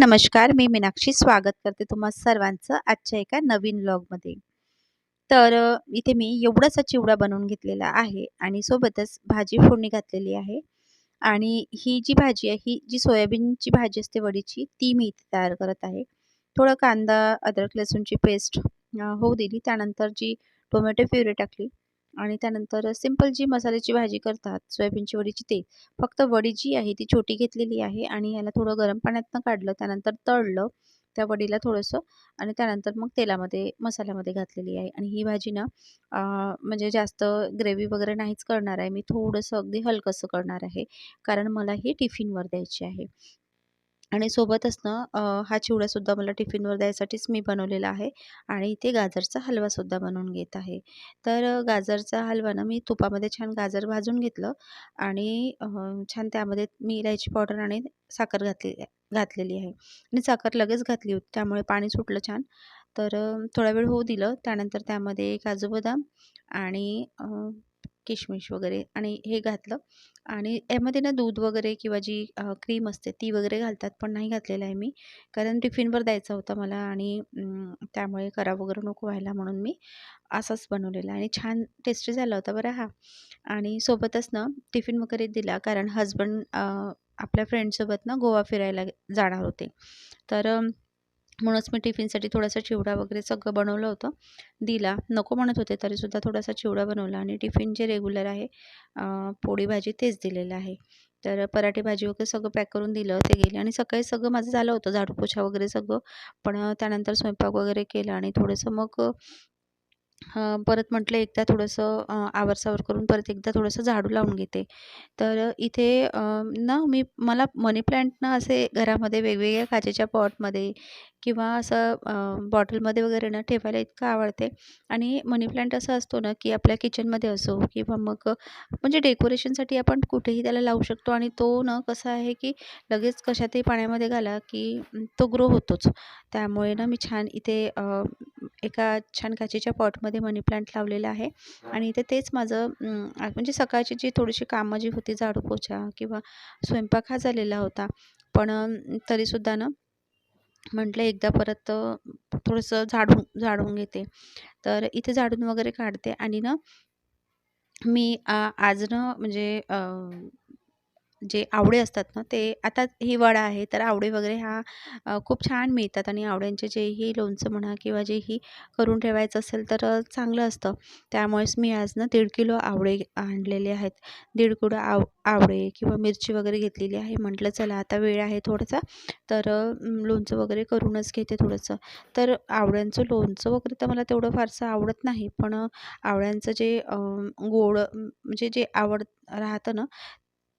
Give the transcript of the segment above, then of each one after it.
नमस्कार मी मीनाक्षी स्वागत करते तुम्हा सर्वांचं आजच्या एका नवीन ब्लॉगमध्ये तर इथे मी एवढासा चिवडा बनवून घेतलेला आहे आणि सोबतच भाजी फोडणी घातलेली आहे. आणि ही जी भाजी आहे ही जी सोयाबीनची भाजी असते वडीची ती मी इथे तयार करत आहे. थोडं कांदा अद्रक लसूणची पेस्ट होऊ दिली. त्यानंतर जी टोमॅटो प्युरी टाकली आणि त्यानंतर सिंपल जी मसाल्याची भाजी करतात सोयाबीनची वडीची ते फक्त वडी जी आहे ती छोटी घेतलेली आहे आणि याला थोडं गरम पाण्यातनं काढलं त्यानंतर तळलं त्या वडीला थोडंसं आणि त्यानंतर मग तेलामध्ये मसाल्यामध्ये घातलेली आहे. आणि ही भाजी ना म्हणजे जास्त ग्रेव्ही वगैरे नाहीच करणार आहे. मी थोडंसं अगदी हलकंसं करणार आहे. कारण मला ही टिफिनवर द्यायची आहे. आणि सोबतच ना हा चिवडासुद्धा मला टिफिनवर द्यायसाठीच मी बनवलेला आहे आणि इथे गाजरचा हलवासुद्धा बनवून घेत आहे. तर गाजरचा हलवा ना मी तुपामध्ये छान गाजर भाजून घेतलं आणि छान त्यामध्ये मी इलायची पावडर आणि साखर घातली घातलेली आहे आणि साखर लगेच घातली होती त्यामुळे पाणी सुटलं छान. तर थोडा वेळ होऊ दिलं त्यानंतर त्यामध्ये काजू बदाम आणि किशमिश वगैरे आणि हे घातलं. आणि यामध्ये ना दूध वगैरे किंवा जी क्रीम असते ती वगैरे घालतात पण नाही घातलेलं आहे मी. कारण टिफिनवर द्यायचा होता मला आणि त्यामुळे करा वगैरे नको व्हायला म्हणून मी असाच बनवलेला आणि छान टेस्टी झाला होता बरं हा. आणि सोबतच ना टिफिन वगैरे दिला कारण हजबंड आपल्या फ्रेंडसोबत ना गोवा फिरायला जाणार होते. तर म्हणूनच मी टिफिनसाठी थोडासा चिवडा वगैरे सगळं बनवलं होतं. दिला. नको म्हणत होते तरीसुद्धा थोडासा चिवडा बनवला आणि टिफिन जे रेग्युलर आहे पोळी भाजी तेच दिलेलं आहे. तर पराठे भाजी वगैरे सगळं पॅक करून दिलं ते गेले आणि सकाळी सगळं माझं झालं होतं झाडू पोछा वगैरे सगळं. पण त्यानंतर स्वयंपाक वगैरे केला आणि थोडंसं मग परत म्हटलं एकदा थोडंसं आवरसावर करून परत एकदा थोडंसं झाडू लावून घेते. तर इथे ना मी मला मनी प्लांट ना असे घरामध्ये वेगवेगळ्या काचेच्या पॉटमध्ये किंवा असं बॉटलमध्ये वगैरे ना ठेवायला इतकं आवडते. आणि मनी प्लॅन्ट असा असतो ना की आपल्या किचनमध्ये असो किंवा मग म्हणजे डेकोरेशनसाठी आपण कुठेही त्याला लावू शकतो. आणि तो ना कसा आहे की लगेच कशातही पाण्यामध्ये घाला की तो ग्रो होतोच. त्यामुळे ना मी छान इथे एका छान काचेच्या पॉटमध्ये मनी प्लांट लावलेला आहे. आणि इथे तेच माझं म्हणजे सकाळची जी थोडीशी कामं जी होती झाडू पोछा किंवा स्वयंपाक हा झालेला होता. पण तरीसुद्धा ना म्हटलं एकदा परत थोडंसं झाडून झाडून घेते. तर इथे झाडून वगैरे काढते आणि ना मी आज ना म्हणजे जे आवळे असतात ना ते आता हिवाळा आहे तर आवळे वगैरे हा खूप छान मिळतात आणि आवड्यांचे जेही लोणचं म्हणा किंवा जेही करून ठेवायचं असेल तर चांगलं असतं. त्यामुळेच मी आज ना दीड किलो आवळे आणलेले आहेत. दीड किलो आव आवळे किंवा मिरची वगैरे घेतलेली आहे. म्हटलं चला आता वेळ आहे थोडासा तर लोणचं वगैरे करूनच घेते थोडंसं. तर आवळ्यांचं लोणचं वगैरे तर मला तेवढं फारसं आवडत नाही पण आवड्यांचं आवळ्यांचं जे गोड म्हणजे जे आवड राहतं ना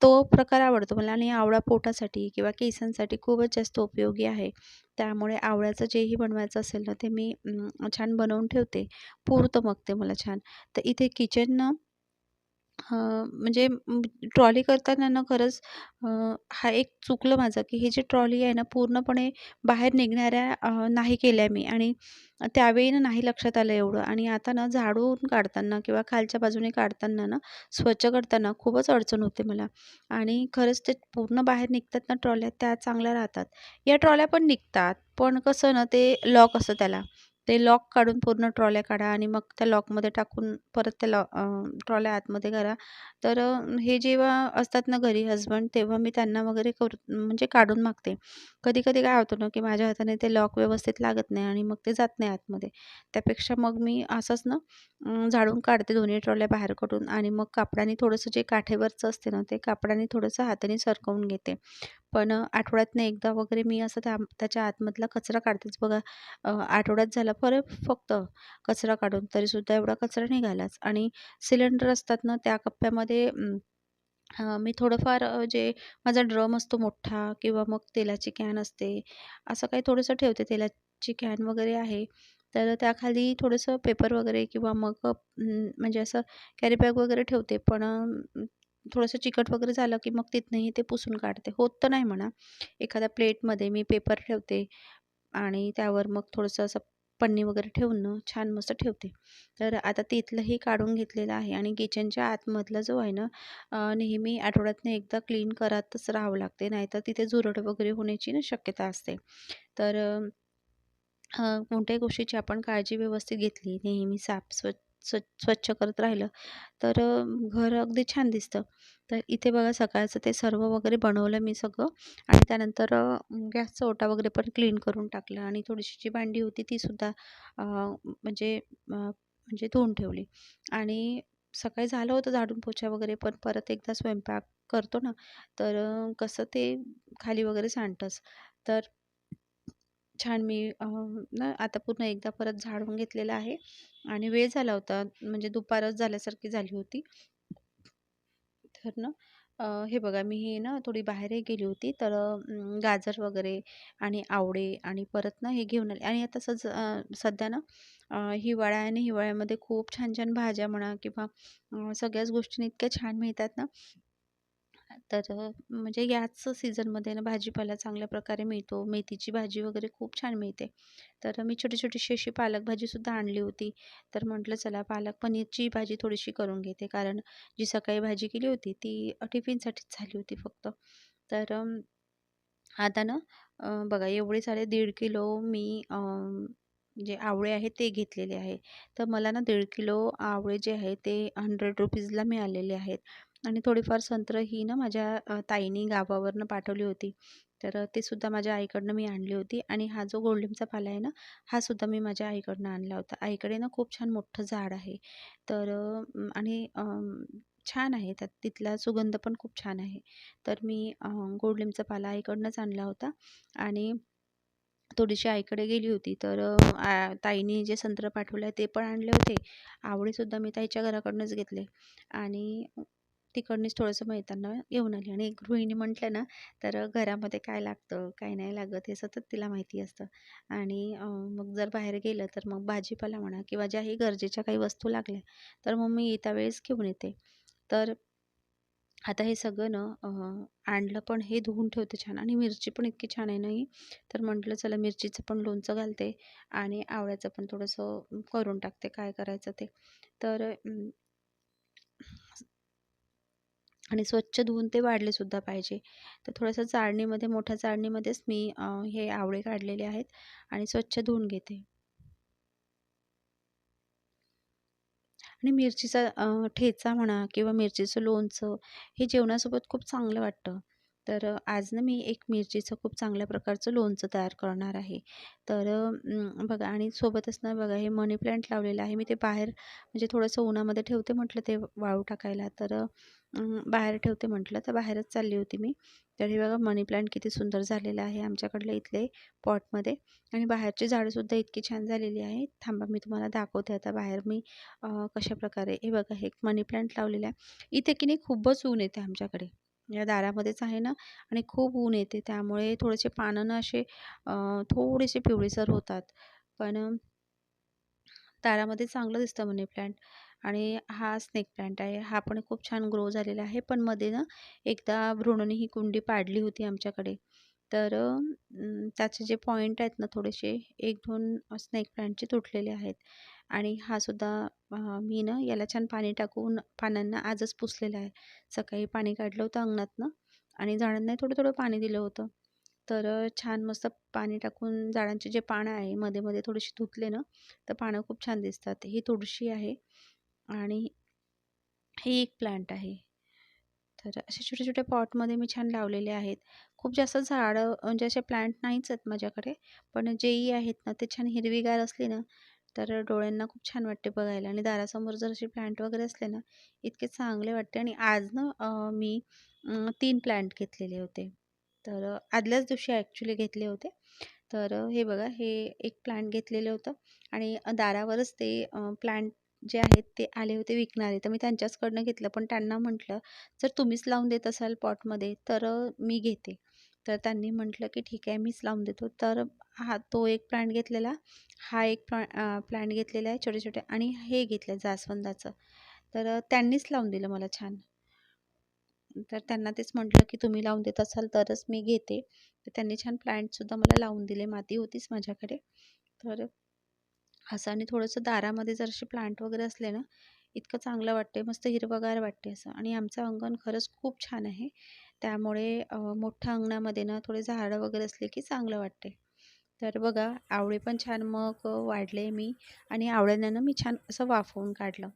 तो प्रकार आवडतो. मला आणि आवळा पोटासाठी किंवा केसांसाठी खूपच जास्त उपयोगी आहे. त्यामुळे आवळ्याचं जेही बनवायचं असेल ना ते मी छान बनवून ठेवते. पुरतं मग ते मला छान. तर इथे किचन हं म्हणजे ट्रॉली करताना ना खरंच अ, हा एक चुकलं माझं, की ही जी ट्रॉली आहे ना पूर्णपणे बाहेर निघणाऱ्या अ, नाही केल्या मी आणि त्यावेळी ना नाही लक्षात आलं एवढं आणि आता ना झाडून काढताना किंवा खालच्या बाजूने काढताना ना स्वच्छ करताना खूपच अडचण होते मला आणि खरंच ते पूर्ण बाहेर निघतात ना ट्रॉल्या त्या चांगल्या राहतात. या ट्रॉल्या पण निघतात, पण कसं ना ते लॉक असतं त्याला. ते लॉक काढून पूर्ण ट्रॉल्या काढा आणि मग त्या लॉकमध्ये टाकून परत त्या लॉ ट्रॉल्या आतमध्ये करा. तर हे जेव्हा असतात ना घरी हसबंड तेव्हा मी त्यांना वगैरे करू म्हणजे काढून मागते. कधी-कधी काय होतं ना, की माझ्या हाताने ते लॉक व्यवस्थित लागत नाही आणि मग ते जात नाही आतमध्ये. त्यापेक्षा मग मी असंच ना झाडून काढते दोन्ही ट्रॉल्या बाहेर काढून आणि मग कापडाने थोडंसं जे काठेवरचं असते ना, ते कापडाने थोडंसं हाताने सरकवून घेते. पण आठवड्यातनं एकदा वगैरे मी असं त्या त्याच्या आतमधला कचरा काढतेच बघा. आठवड्यात झाला फर फक्त कचरा काढून तरीसुद्धा एवढा कचरा निघालाच. आणि सिलेंडर असतात ना त्या कप्प्यामध्ये मी थोडंफार जे माझा ड्रम असतो मोठा किंवा मग तेलाची कॅन असते असं काही थोडंसं ठेवते तेलाची कॅन वगैरे आहे. तर त्याखाली थोडंसं पेपर वगैरे किंवा मग म्हणजे असं कॅरी बॅग वगैरे ठेवते. पण थोडंसं चिकट वगैरे झालं की मग तिथनंही ते पुसून काढते. होत तर नाही म्हणा. एखाद्या प्लेटमध्ये मी पेपर ठेवते आणि त्यावर मग थोडंसं असं पन्नी वगैरे ठेवून छान मस्त ठेवते. तर आता तिथलंही काढून घेतलेलं आहे आणि किचनच्या आतमधला जो आहे ना नेहमी आठवड्यातनं एकदा क्लीन करतच राहावं लागते. नाहीतर तिथे झुरड वगैरे होण्याची ना शक्यता असते. तर कोणत्याही गोष्टीची आपण काळजी व्यवस्थित घेतली नेहमी साफ स्व स्वच्छ करत राहिलं. तर घर अगदी छान दिसतं. तर इथे बघा सकाळचं ते सर्व वगैरे बनवलं मी सगळं. आणि त्यानंतर गॅसचा ओटा वगैरे पण क्लीन करून टाकला. आणि थोडीशी जी भांडी होती तीसुद्धा म्हणजे म्हणजे धुवून ठेवली. आणि सकाळी झालं होतं झाडून पोछा वगैरे पण परत एकदा स्वयंपाक करतो ना तर कसं ते खाली वगैरे सांडतंच. तर छान मी ना आता पुन्हा एकदा परत झाडून घेतलेलं आहे आणि वेळ झाला होता म्हणजे दुपारच झाल्यासारखी झाली होती. तर ना हे बघा मी हे ना थोडी बाहेरही गेली होती तर गाजर वगैरे आणि आवडे आणि परत ना हे घेऊन आले. आणि आता सज सध्या ना हिवाळा आणि हिवाळ्यामध्ये खूप छान छान भाज्या म्हणा किंवा सगळ्याच गोष्टी इतक्या छान मिळतात ना तर म्हणजे याच सीझनमध्ये ना भाजीपाला चांगल्या प्रकारे मिळतो. मेथीची भाजी वगैरे खूप छान मिळते. तर मी छोटी छोटीशी अशी पालक भाजीसुद्धा आणली होती. तर म्हटलं चला पालक पनीरची भाजी थोडीशी करून घेते. कारण जी सकाळी भाजी केली होती ती टिफिनसाठीच झाली होती फक्त. तर आता ना बघा एवढे सारे दीड किलो मी जे आवळे आहे ते घेतलेले आहे. तर मला ना दीड किलो आवळे जे आहे ते हंड्रेड रुपीजला मिळालेले आहेत. आणि थोडीफार संत्रं ही ना माझ्या ताईनी गावावरनं पाठवली होती. तर ते सुद्धा माझ्या आईकडनं मी आणली होती आणि हा जो गोल्डनचा पाला आहे ना हा सुद्धा मी माझ्या आईकडनं आणला होता. आईकडे ना खूप छान मोठं झाड आहे. तर आणि छान आहे. त्यात तिथला सुगंध पण खूप छान आहे. तर मी गोडलिंबचा पाला आईकडनंच आणला होता आणि थोडीशी आईकडे गेली होती. तर ताईने जे संत्र पाठवले ते पण आणले होते. आवडीसुद्धा मी ताईच्या घराकडूनच घेतले. आणि तिकडनीच थोडंसं मैताना येऊन घेऊन आली. आणि एक गृहिणी म्हटलं ना तर घरामध्ये काय लागतं काय नाही लागत हे सतत तिला माहिती असतं. आणि मग जर बाहेर गेलं तर मग भाजीपाला म्हणा किंवा ज्याही गरजेच्या काही वस्तू लागल्या तर मग मी येत्या वेळेस घेऊन येते. तर आता हे सगळं ना आणलं पण हे धुवून ठेवते छान. आणि मिरची पण इतकी छान आहे नाही तर म्हटलं चला मिरचीचं पण लोणचं घालते आणि आवळ्याचं पण थोडंसं करून टाकते काय करायचं ते. तर आणि स्वच्छ धुवून ते वाढलेसुद्धा पाहिजे. तर थोडंसं चाळणीमध्ये मोठ्या चाळणीमध्येच मी हे आवळे काढलेले आहेत आणि स्वच्छ धुवून घेते. आणि मिरचीचा ठेचा म्हणा किंवा मिरचीचं लोणचं हे जेवणासोबत खूप चांगलं वाटतं. तर आज ना मी एक मिरचीचं खूप चांगल्या प्रकारचं लोणचं तयार करणार आहे. तर बघा आणि सोबतच ना बघा हे मनी प्लांट लावलेलं आहे. मी ते बाहेर म्हणजे थोडंसं उन्हामध्ये ठेवते म्हटलं ते वाळू टाकायला. तर बाहेर ठेवते म्हटलं तर बाहेरच चालली होती मी. तर हे बघा मनी प्लांट किती सुंदर झालेलं आहे आमच्याकडलं इथले पॉटमध्ये. आणि बाहेरची झाडंसुद्धा इतकी छान झालेली आहे थांबा मी तुम्हाला दाखवते आता बाहेर मी कशा प्रकारे हे बघा हे मनी प्लांट लावलेलं आहे. इथे की नाही खूपच ऊन येते आमच्याकडे. या दारामध्येच आहे ना आणि खूप ऊन येते. त्यामुळे थोडेसे पानं ना असे थोडेसे पिवळेसर होतात. पण दारामध्ये चांगलं दिसतं मनी प्लांट आणि हा स्नेक प्लांट आहे. हा पण खूप छान ग्रो झालेला आहे. पण मध्ये ना एकदा भ्रूणने ही कुंडी पाडली होती आमच्याकडे. तर त्याचे जे पॉईंट आहेत ना थोडेसे एक दोन स्नेक प्लांटचे तुटलेले आहेत. आणि हा सुद्धा मी ना याला छान पाणी टाकून पानांना आजच पुसलेलं आहे. सकाळी पाणी काढलं होतं अंगणातनं आणि झाडांना थोडं थोडं पाणी दिलं होतं. तर छान मस्त पाणी टाकून झाडांचे जे पानं आहे मध्ये मध्ये थोडीशी धुतले ना तर पानं खूप छान दिसतात. ही तुळशी आहे आणि हे एक प्लांट आहे. तर असे छोटे छोटे पॉटमध्ये मी छान लावलेले आहेत. खूप जास्त झाडं म्हणजे असे प्लांट नाहीच आहेत माझ्याकडे पण जेही आहेत ना ते छान हिरवीगार असली ना तर डोळ्यांना खूप छान वाटते बघायला. आणि दारासमोर जर असे प्लांट वगैरे असले ना इतके चांगले वाटते. आणि आज ना मी तीन प्लांट घेतलेले होते. तर आदल्याच दिवशी ॲक्च्युली घेतले होते. तर हे बघा हे एक प्लांट घेतलेलं होतं. आणि दारावरच ते प्लांट जे आहेत ते आले होते विकणारे. तर मी त्यांच्याचकडनं घेतलं. पण त्यांना म्हटलं जर तुम्हीच लावून देत असाल पॉटमध्ये तर मी घेते. तर त्यांनी म्हटलं की ठीक आहे मीच लावून देतो. तर हा तो एक प्लांट घेतलेला हा एक प्ला प्लांट घेतलेला आहे छोटे छोटे आणि हे घेतलं जास्वंदाचं. तर त्यांनीच लावून दिलं मला छान. तर त्यांना तेच म्हटलं की तुम्ही लावून देत असाल तरच मी घेते. तर त्यांनी छान प्लांटसुद्धा मला लावून दिले माती होतीच माझ्याकडे. तर असं आणि थोडंसं दारामध्ये जर असे प्लांट वगैरे असले ना इतकं चांगलं वाटते मस्त हिरवंगार वाटते असं. आणि आमचं अंगण खरंच खूप छान आहे. त्यामुळे अ, मोठ्या अंगणामध्ये ना थोडे झाडं वगैरे असले की चांगलं वाटते तर बघा आवळे पण छान मग वाढले मी आणि आवळ्यांना ना मी छान असं वाफवून काढलं.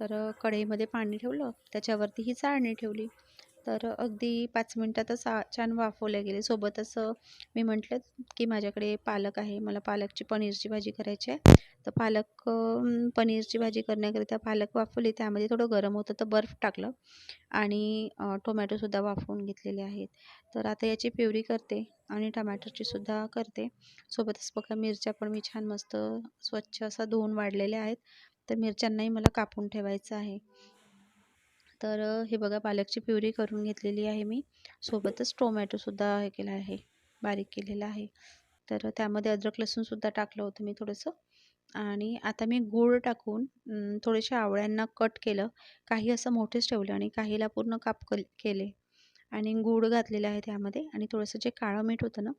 तर कढईमध्ये पाणी ठेवलं त्याच्यावरती ही चाळणी ठेवली. तर अगदी पाच मिनटातच छान वाफवले गेले. सोबतच मी म्हटलं की माझ्याकडे पालक आहे मला पालकची पनीरची भाजी करायची आहे. तर पालक पनीरची भाजी करण्याकरिता पालक वाफवली. त्यामध्ये थोडं गरम होतं तर बर्फ टाकलं आणि टोमॅटोसुद्धा वाफवून घेतलेले आहेत. तर आता याची प्युरी करते आणि टमॅटोचीसुद्धा करते. सोबतच बघा मिरच्या पण मी छान मस्त स्वच्छ असा धुवून वाढलेल्या आहेत. तर मिरच्यांनाही मला कापून ठेवायचं आहे. तर हे बघा पालकची प्युरी करून घेतलेली आहे मी. सोबतच टोमॅटोसुद्धा हे केलं आहे बारीक केलेला आहे. तर त्यामध्ये अद्रक लसूणसुद्धा टाकलं होतं मी थोडंसं. आणि आता मी गूळ टाकून थोडेसे आवळ्यांना कट केलं. काही असं मोठेच ठेवले आणि काहीला पूर्ण काप कल केले. आणि गूळ घातलेलं आहे त्यामध्ये आणि थोडंसं जे काळं मीठ होतं ना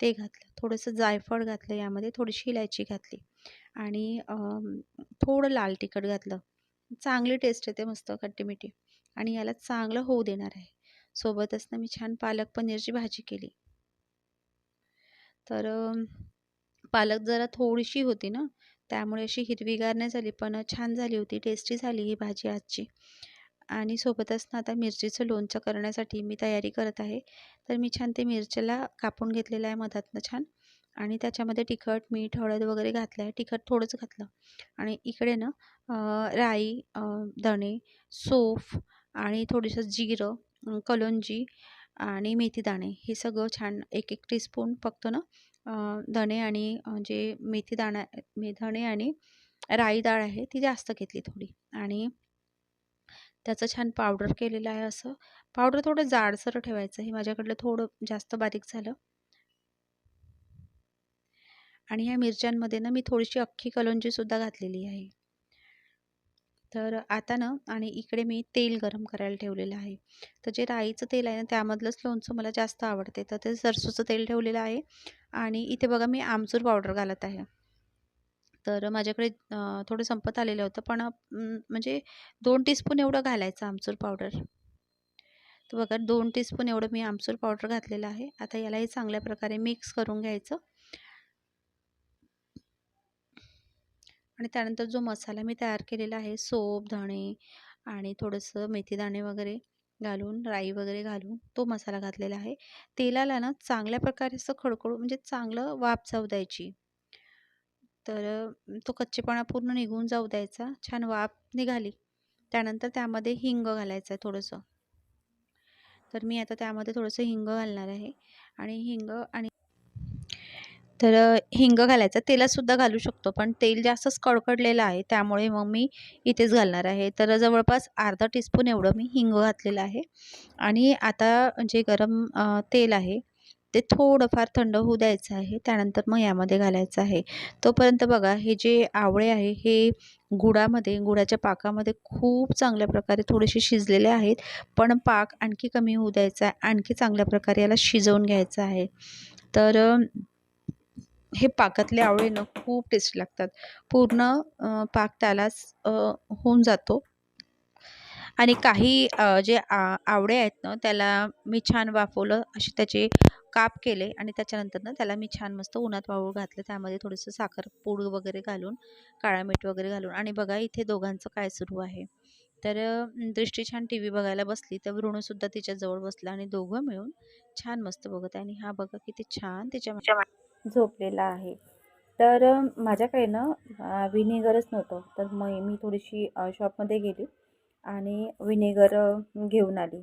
ते घातलं. थोडंसं जायफळ घातलं यामध्ये थोडीशी इलायची घातली. आणि थोडं लाल तिखट घातलं. चांगली टेस्ट येते मस्त खट्टी मिठी. आणि याला चांगलं होऊ देणार आहे. सोबतच ना मी छान पालक पनीरची भाजी केली. तर पालक जरा थोडीशी होती ना त्यामुळे अशी हिरवीगार नाही झाली पण छान झाली होती. टेस्टी झाली ही भाजी आजची. आणि सोबतच ना आता मिरचीचं लोणचं करण्यासाठी मी तयारी करत आहे. तर मी छान ते मिरचीला कापून घेतलेलं आहे मधातनं छान. आणि त्याच्यामध्ये तिखट मीठ हळद वगैरे घातलं आहे तिखट थोडंच घातलं. आणि इकडे ना राई दणे सोफ आणि थोडंसं जिरं कलोंजी आणि मेथीदाणे हे सगळं छान एक एक टीस्पून फक्त ना धणे आणि जे मेथीदाणा मे धणे आणि राई डाळ आहे ती जास्त घेतली थोडी. आणि त्याचं छान पावडर केलेलं आहे असं. पावडर थोडं जाडसर ठेवायचं हे माझ्याकडलं थोडं जास्त बारीक झालं. आणि ह्या मिरच्यांमध्ये ना मी थोडीशी अख्खी कलोंजीसुद्धा घातलेली आहे. तर आता ना आणि इकडे मी तेल गरम करायला ठेवलेलं आहे. तर जे राईचं तेल आहे ना त्यामधलंच लोणचं मला जास्त आवडते. तर ते सरसूचं तेल ठेवलेलं आहे. आणि इथे बघा मी आमचूर पावडर घालत आहे. तर माझ्याकडे थोडं संपत आलेलं होतं पण म्हणजे दोन टीस्पून एवढं घालायचं आमचूर पावडर. तर बघा दोन टीस्पून एवढं मी आमचूर पावडर घातलेलं आहे. आता यालाही चांगल्या प्रकारे मिक्स करून घ्यायचं. आणि त्यानंतर जो मसाला मी तयार केलेला आहे सोप धणे आणि थोडंसं मेथीदाणे वगैरे घालून राई वगैरे घालून तो मसाला घातलेला आहे. तेलाला ना चांगल्या प्रकारे असं खडखडू म्हणजे चांगलं वाफ जाऊ द्यायची. तर तो कच्चेपणा पूर्ण निघून जाऊ द्यायचा. छान वाफ निघाली. त्यानंतर त्यामध्ये हिंग घालायचं आहे थोडंसं. तर मी आता त्यामध्ये थोडंसं हिंग घालणार आहे. आणि हिंग आणि तर हिंग घालायचं. तेलातसुद्धा घालू शकतो पण तेल जास्तच कडकडलेलं आहे त्यामुळे मग मी इथेच घालणार आहे. तर जवळपास अर्धा टीस्पून एवढं मी हिंग घातलेलं आहे. आणि आता जे गरम तेल आहे ते थोडंफार थंड होऊ द्यायचं आहे. त्यानंतर मग यामध्ये घालायचं आहे. तोपर्यंत बघा हे जे आवळे आहे हे गुडामध्ये गुडाच्या पाकामध्ये खूप चांगल्या प्रकारे थोडेसे शिजलेले आहेत. पण पाक आणखी कमी होऊ द्यायचा आहे. आणखी चांगल्या प्रकारे याला शिजवून घ्यायचं आहे. तर हे पाकातले आवळे ना खूप टेस्टी लागतात. पूर्ण पाक त्यालाच होऊन जातो. आणि काही जे आ आवळे आहेत ना त्याला मी छान वाफवलं असे त्याचे काप केले आणि त्याच्यानंतर ना त्याला मी छान मस्त उन्हात वाळू घातलं. त्यामध्ये थोडंसं साखर पूड वगैरे घालून काळा मीठ वगैरे घालून. आणि बघा इथे दोघांचं काय सुरू आहे. तर दृष्टी छान टी व्ही बघायला बसली तर वृणूसुद्धा तिच्याजवळ बसला आणि दोघं मिळून छान मस्त बघत आहे. आणि हा बघा किती छान तिच्या झोपलेला आहे. तर माझ्याकडे ना विनेगरच नव्हतं. तर मग मी थोडीशी शॉपमध्ये गेली आणि विनेगर घेऊन आली.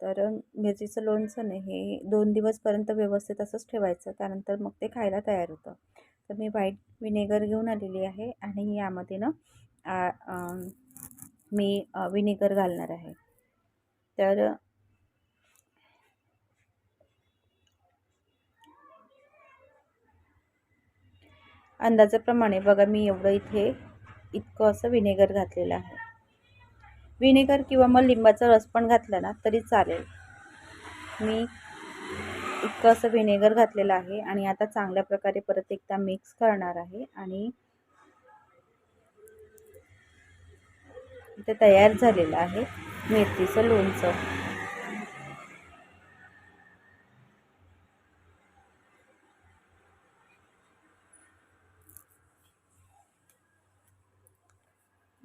तर मिरचीचं लोणचं ना हे दोन दिवसपर्यंत व्यवस्थित असंच ठेवायचं. त्यानंतर मग ते खायला तयार होतं. तर मी व्हाईट विनेगर घेऊन आलेली आहे आणि यामध्ये ना मी विनेगर घालणार आहे. तर अंदाजाप्रमाणे बघा मी एवढं इथे इतकं असं विनेगर घातलेलं आहे. व्हिनेगर किंवा मग लिंबाचा रस पण घातला ना तरी चालेल. मी इतकं असं व्हिनेगर घातलेलं आहे आणि आता चांगल्या प्रकारे परत एकदा मिक्स करणार आहे आणि इथे तयार झालेलं आहे मेथीचं लोणचं.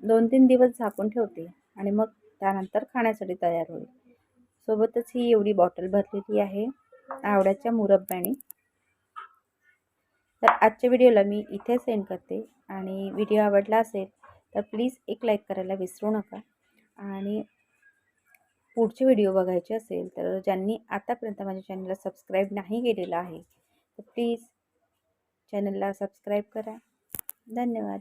दोन तीन दिवस झाकून ठेवते आणि मग त्यानंतर खाण्यासाठी तयार होईल. सोबतच ही एवढी बॉटल भरलेली आहे आवड्याच्या मुरब्याने तर आजच्या व्हिडिओला मी इथे सेंड करते आणि व्हिडिओ आवडला असेल तर प्लीज एक लाईक करायला विसरू नका. आणि पुढचे व्हिडिओ बघायचे असेल तर ज्यांनी आतापर्यंत माझ्या चॅनलला सबस्क्राईब नाही केलेलं आहे तर प्लीज चॅनलला सबस्क्राईब करा. धन्यवाद.